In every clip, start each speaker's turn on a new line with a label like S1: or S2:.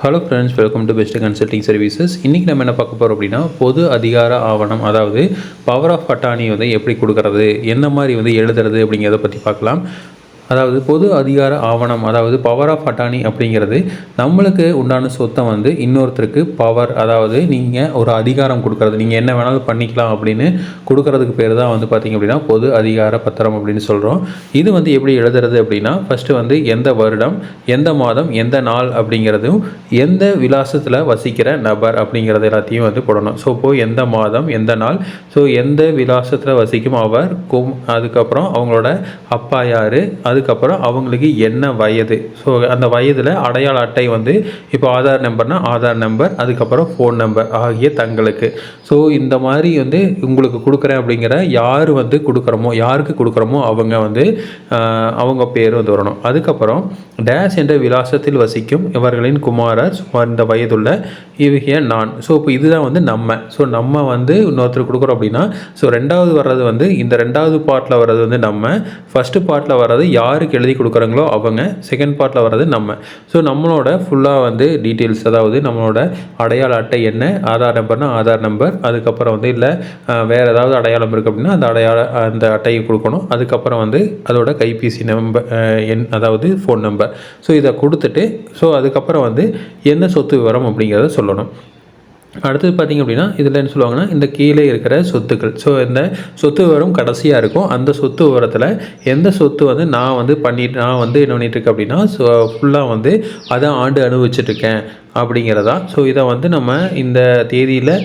S1: Hello friends welcome to best consulting services இன்றைக்கி நம்ம என்ன பார்க்க போகிறோம் அப்படின்னா பொது அதிகார ஆவணம் அதாவது பவர் ஆஃப் அட்டானி வந்து எப்படி கொடுக்கறது என்ன மாதிரி வந்து எழுதுறது அப்படிங்கிறத பற்றி பார்க்கலாம். அதாவது பொது அதிகார ஆவணம் அதாவது பவர் ஆஃப் அட்டானி அப்படிங்கிறது நம்மளுக்கு உண்டான சொத்தை வந்து இன்னொருத்தருக்கு பவர் அதாவது நீங்கள் ஒரு அதிகாரம் கொடுக்கறது. நீங்கள் என்ன வேணாலும் பண்ணிக்கலாம் அப்படின்னு கொடுக்கறதுக்கு பேர் தான் வந்து பார்த்திங்க அப்படின்னா பொது அதிகார பத்திரம் அப்படின்னு சொல்கிறோம் இது வந்து எப்படி எழுதுறது அப்படின்னா ஃபஸ்ட்டு வந்து எந்த வருடம் எந்த மாதம் எந்த நாள் அப்படிங்கிறதும் எந்த விலாசத்தில் வசிக்கிற நபர் அப்படிங்கிறது எல்லாத்தையும் வந்து போடணும். ஸோ இப்போது எந்த மாதம் எந்த நாள் ஸோ எந்த விலாசத்தில் வசிக்கும் அவர் கும் அதுக்கப்புறம் அவங்களோட அப்பா யார் அதுக்கப்புறம் அவங்களுக்கு என்ன வயது? ஸோ அந்த வயதில் அடையாள அட்டை வந்து இப்போ ஆதார் நம்பர்னால் ஆதார் நம்பர் அதுக்கப்புறம் ஃபோன் நம்பர் ஆகிய தங்களுக்கு. ஸோ இந்த மாதிரி வந்து உங்களுக்கு கொடுக்குறேன் அப்படிங்கிற யார் வந்து கொடுக்குறோமோ யாருக்கு கொடுக்குறோமோ அவங்க வந்து அவங்க பேர் வந்து வரணும். அதுக்கப்புறம் டேஷ் என்ற விலாசத்தில் வசிக்கும் இவர்களின் குமாரர் சுமார் இந்த வயதுள்ள இவகிய நான். ஸோ இப்போ இதுதான் வந்து நம்ம. ஸோ நம்ம வந்து இன்னொருத்தர் கொடுக்குறோம் அப்படின்னா ஸோ ரெண்டாவது வர்றது வந்து இந்த ரெண்டாவது பார்ட்டில் வர்றது வந்து நம்ம. ஃபஸ்ட்டு பார்ட்டில் வர்றது யார் யாருக்கு எழுதி கொடுக்குறாங்களோ அவங்க செகண்ட் பார்ட்டில் வர்றது நம்ம. ஸோ நம்மளோட ஃபுல்லாக வந்து டீட்டெயில்ஸ் அதாவது நம்மளோட அடையாள அட்டை என்ன ஆதார் நம்பர்னா ஆதார் நம்பர் அதுக்கப்புறம் வந்து இல்லை வேறு ஏதாவது அடையாளம் இருக்குது அப்படின்னா அந்த அடையாள அந்த அட்டையை கொடுக்கணும். அதுக்கப்புறம் வந்து அதோட கைபேசி நம்பர் எண் அதாவது ஃபோன் நம்பர் ஸோ இதை கொடுத்துட்டு ஸோ அதுக்கப்புறம் வந்து என்ன சொத்து விவரம் அப்படிங்கிறத சொல்லணும். அடுத்தது பார்த்திங்க அப்படின்னா இதில் என்ன சொல்லுவாங்கன்னா இந்த கீழே இருக்கிற சொத்துக்கள். ஸோ இந்த சொத்து விவரம் கடைசியாக இருக்கும். அந்த சொத்து விவரத்தில் எந்த சொத்து வந்து நான் வந்து பண்ணிட்டு நான் வந்து என்ன பண்ணிகிட்ருக்கேன் அப்படின்னா ஸோ ஃபுல்லாக வந்து அதை ஆண்டு அனுபவிச்சிட்ருக்கேன் அப்படிங்கிறதா. ஸோ இதை வந்து நம்ம இந்த தேதியில்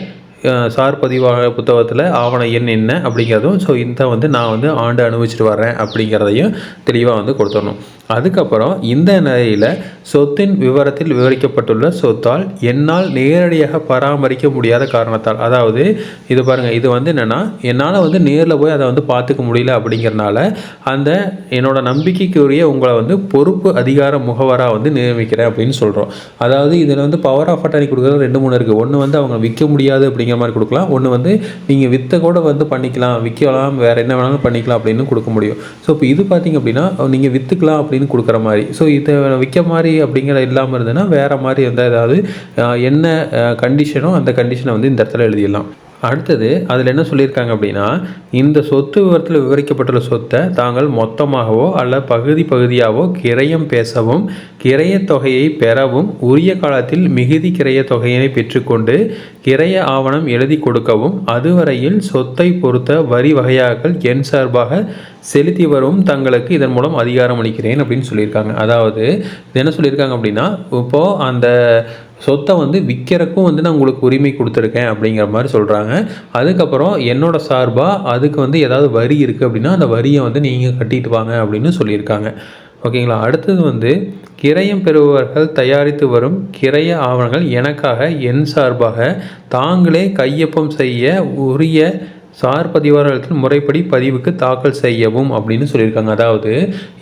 S1: சார் பதிவாக புத்தகத்தில் ஆவண எண் என்ன அப்படிங்கிறதும் ஸோ இந்த வந்து நான் வந்து ஆண்டு அனுபவிச்சுட்டு வரேன் அப்படிங்கிறதையும் தெளிவாக வந்து கொடுத்துடணும். அதுக்கப்புறம் இந்த நிலையில் சொத்தின் விவரத்தில் விவரிக்கப்பட்டுள்ள சொத்தால் என்னால் நேரடியாக பராமரிக்க முடியாத காரணத்தால் அதாவது இது பாருங்கள் இது வந்து என்னென்னா என்னால் வந்து நேரில் போய் அதை வந்து பார்த்துக்க முடியல அப்படிங்கிறனால அந்த என்னோடய நம்பிக்கைக்குரிய உங்களை வந்து பொறுப்பு அதிகார முகவராக வந்து நியமிக்கிறேன் அப்படின்னு சொல்கிறோம் அதாவது இதில் வந்து பவர் ஆஃப் அட்டர்னி கொடுக்குறது ரெண்டு மூணு இருக்குது ஒன்று வந்து அவங்க விற்க முடியாது அப்படிங்கிற மாதிரி கொடுக்கலாம். ஒன்று வந்து நீங்கள் விற்ற கூட வந்து பண்ணிக்கலாம் விற்கலாம் வேறு என்ன வேணாலும் பண்ணிக்கலாம் அப்படின்னு கொடுக்க முடியும். ஸோ இப்போ இது பார்த்தீங்க அப்படின்னா நீங்கள் விற்றுக்கலாம் அப்படின்னு கொடுக்குற மாதிரி. ஸோ இதை விற்க மாதிரி அப்படிங்கிற இல்லாமல் இருந்ததுன்னா வேறு மாதிரி எந்த ஏதாவது என்ன கண்டிஷனோ அந்த கண்டிஷனை வந்து இந்த இடத்துல எழுதிடலாம். அடுத்தது அதில் என்ன சொல்லியிருக்காங்க அப்படின்னா இந்த சொத்து விவரத்தில் விவரிக்கப்பட்டுள்ள சொத்தை தாங்கள் மொத்தமாகவோ அல்ல பகுதி பகுதியாகவோ கிரயம் பேசவும் கிரைய தொகையை பெறவும் உரிய காலத்தில் மிகுதி கிரைய தொகையினை பெற்றுக்கொண்டு கிரைய ஆவணம் எழுதி கொடுக்கவும் அதுவரையில் சொத்தை பொறுத்த வரி வகையாக்கள் என் சார்பாக செலுத்தி வரும் தங்களுக்கு இதன் மூலம் அதிகாரம் அளிக்கிறேன் அப்படின்னு சொல்லியிருக்காங்க. அதாவது என்ன சொல்லியிருக்காங்க அப்படின்னா இப்போது அந்த சொத்தை வந்து விற்கிறக்கும் வந்து நான் உங்களுக்கு உரிமை கொடுத்துருக்கேன் அப்படிங்கிற மாதிரி சொல்கிறாங்க அதுக்கப்புறம் என்னோட சார்பாக அதுக்கு வந்து ஏதாவது வரி இருக்குது அப்படின்னா அந்த வரியை வந்து நீங்கள் கட்டிட்டு வாங்க அப்படின்னு சொல்லியிருக்காங்க. ஓகேங்களா? அடுத்தது வந்து கிரயம் பெறுபவர்கள் தயாரித்து வரும் கிரய ஆவணங்கள் எனக்காக என் சார்பாக தாங்களே கையொப்பம் செய்ய உரிய சார் பதிவாளர்கள் முறைப்படி பதிவுக்கு தாக்கல் செய்யவும் அப்படின்னு சொல்லியிருக்காங்க. அதாவது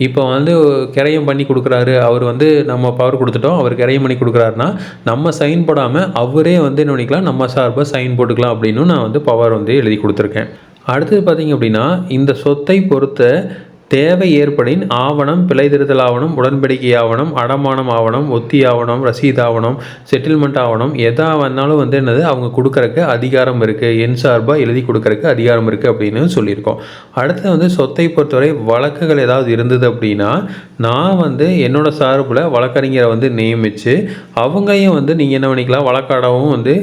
S1: இப்போ வந்து கிரையம் பண்ணி கொடுக்குறாரு. அவர் வந்து நம்ம பவர் கொடுத்துட்டோம். அவர் கிரையம் பண்ணி கொடுக்குறாருன்னா நம்ம சைன் போடாமல் அவரே வந்து என்ன பண்ணிக்கலாம் நம்ம சார்பாக சைன் போட்டுக்கலாம் அப்படின்னு நான் வந்து பவர் வந்து எழுதி கொடுத்துருக்கேன். அடுத்தது பார்த்தீங்க அப்படின்னா இந்த சொத்தை பொறுத்த தேவை ஏற்படின் ஆவணம் பிழை திருத்தல் ஆவணம் உடன்படிக்கை ஆவணம் அடமானம் ஆவணம் ஒத்தி ஆவணம் ரசீது ஆவணம் செட்டில்மெண்ட் ஆவணம் எதா வந்தாலும் வந்து என்னது அவங்க கொடுக்கறக்கு அதிகாரம் இருக்குது என் சார்பாக எழுதி கொடுக்கறக்கு அதிகாரம் இருக்குது அப்படின்னு சொல்லியிருக்கோம். அடுத்து வந்து சொத்தை பொறுத்தவரை வழக்குகள் ஏதாவது இருந்தது அப்படின்னா நான் வந்து என்னோட சார்பில் வழக்கறிஞரை வந்து நியமித்து அவங்களையும் வந்து நீங்கள் என்ன பண்ணிக்கலாம் வழக்காடவும் வந்து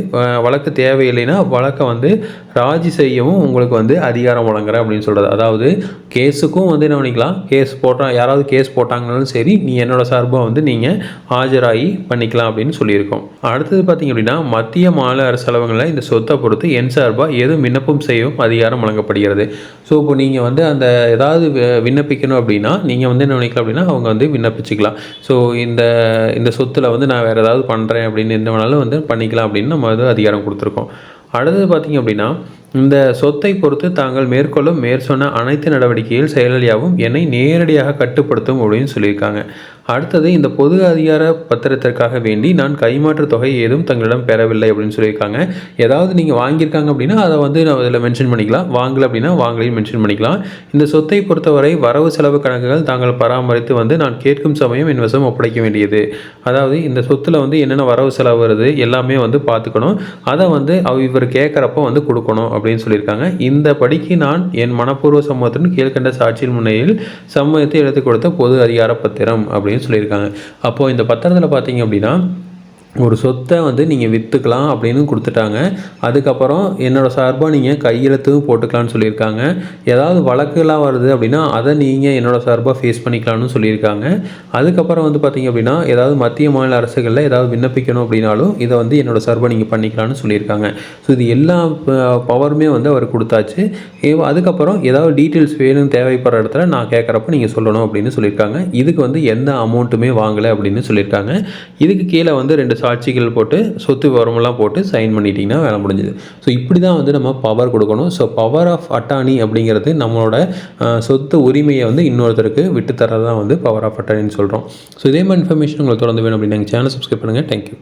S1: வழக்கு தேவையில்லைன்னா வழக்கை வந்து ராஜி செய்யவும் உங்களுக்கு வந்து அதிகாரம் வழங்குறேன் அப்படின்னு சொல்கிறது அதாவது கேஸுக்கும் வந்து என்ன பண்ணிக்கலாம் கேஸ் போட்டால் யாராவது கேஸ் போட்டாங்கனாலும் சரி நீ என்னோடய சார்பாக வந்து நீங்கள் ஆஜராகி பண்ணிக்கலாம் அப்படின்னு சொல்லியிருக்கோம். அடுத்தது பார்த்திங்க அப்படின்னா மத்திய மாநில அரசு இந்த சொத்தை பொறுத்து என் சார்பாக எதுவும் விண்ணப்பம் செய்யவும் அதிகாரம் வழங்கப்படுகிறது. ஸோ இப்போ நீங்கள் வந்து அந்த ஏதாவது விண்ணப்பிக்கணும் அப்படின்னா நீங்கள் வந்து என்ன பண்ணிக்கலாம் அப்படின்னா அவங்க வந்து விண்ணப்பிச்சுக்கலாம். ஸோ இந்த இந்த சொத்தில் வந்து நான் வேறு ஏதாவது பண்ணுறேன் அப்படின்னு என்ன வேணாலும் வந்து பண்ணிக்கலாம் அப்படின்னு நம்ம வந்து அதிகாரம் கொடுத்துருக்கோம். அடுத்தது பார்த்திங்க அப்படின்னா இந்த சொத்தை பொறுத்து தாங்கள் மேற்கொள்ளும் மேற்சொன்ன அனைத்து நடவடிக்கையில் செயல்கள் என்னை நேரடியாக கட்டுப்படுத்தும் அப்படின்னு சொல்லியிருக்காங்க. அடுத்தது இந்த பொது அதிகார பத்திரத்திற்காக வேண்டி நான் கைமாற்று தொகை ஏதும் தங்களிடம் பெறவில்லை அப்படின்னு சொல்லியிருக்காங்க. ஏதாவது நீங்கள் வாங்கியிருக்காங்க அப்படின்னா அதை வந்து நான் இதில் மென்ஷன் பண்ணிக்கலாம். வாங்கலை அப்படின்னா வாங்கலையும் மென்ஷன் பண்ணிக்கலாம். இந்த சொத்தை பொறுத்தவரை வரவு செலவு கணக்குகள் தாங்கள் பராமரித்து வந்து நான் கேட்கும் சமயம் என் வசம் ஒப்படைக்க வேண்டியது. அதாவது இந்த சொத்தில் வந்து என்னென்ன வரவு செலவு வருது எல்லாமே வந்து பார்த்துக்கணும். அதை வந்து அவ இவர் கேட்குறப்ப வந்து கொடுக்கணும் அப்படின்னு சொல்லியிருக்காங்க. இந்த படிக்கு நான் என் மனப்பூர்வ சம்மதத்துடன் கீழ்கண்ட சாட்சியின் முன்னையில் சம்மதத்தை எடுத்து கொடுத்த பொது அதிகார பத்திரம் அப்படின்னு சொல்லியிருக்காங்க. அப்போது இந்த பத்திரத்தில் பார்த்தீங்க அப்படின்னா ஒரு சொத்தை வந்து நீங்கள் விற்றுக்கலாம் அப்படின்னு கொடுத்துட்டாங்க. அதுக்கப்புறம் என்னோடய சார்பாக நீங்கள் கையெழுத்தும் போட்டுக்கலாம்னு சொல்லியிருக்காங்க. ஏதாவது வழக்குலாம் வருது அப்படின்னா அதை நீங்கள் என்னோடய சார்பாக ஃபேஸ் பண்ணிக்கலாம்னு சொல்லியிருக்காங்க. அதுக்கப்புறம் வந்து பார்த்தீங்க அப்படின்னா ஏதாவது மத்திய மாநில அரசுகளில் ஏதாவது விண்ணப்பிக்கணும் அப்படின்னாலும் இதை வந்து என்னோடய சார்பாக நீங்கள் பண்ணிக்கலாம்னு சொல்லியிருக்காங்க. ஸோ இது எல்லா பவருமே வந்து அவர் கொடுத்தாச்சு. அதுக்கப்புறம் ஏதாவது டீட்டெயில்ஸ் வேணும் தேவைப்படுற இடத்துல நான் கேட்குறப்ப நீங்கள் சொல்லணும் அப்படின்னு சொல்லியிருக்காங்க. இதுக்கு வந்து எந்த அமௌண்ட்டுமே வாங்கலை அப்படின்னு சொல்லியிருக்காங்க. இதுக்கு கீழே வந்து ரெண்டு சாட்சிகள் போட்டு சொத்து விவரமெல்லாம் போட்டு சைன் பண்ணிட்டீங்கன்னா வேலை முடிஞ்சுது. ஸோ இப்படி தான் வந்து நம்ம பவர் கொடுக்கணும். ஸோ பவர் ஆஃப் அட்டானி அப்படிங்கிறது நம்மளோட சொத்து உரிமையை வந்து இன்னொருத்தருக்கு விட்டு தரதான் வந்து பவர் ஆஃப் அட்டானின்னு சொல்கிறோம் ஸோ இதே மாதிரி இன்ஃபர்மேஷன் உங்களுக்கு தொடர்ந்து வேணும் அப்படின்னு சேனல் சப்ஸ்கிரைப் பண்ணுங்கள் தேங்க்யூ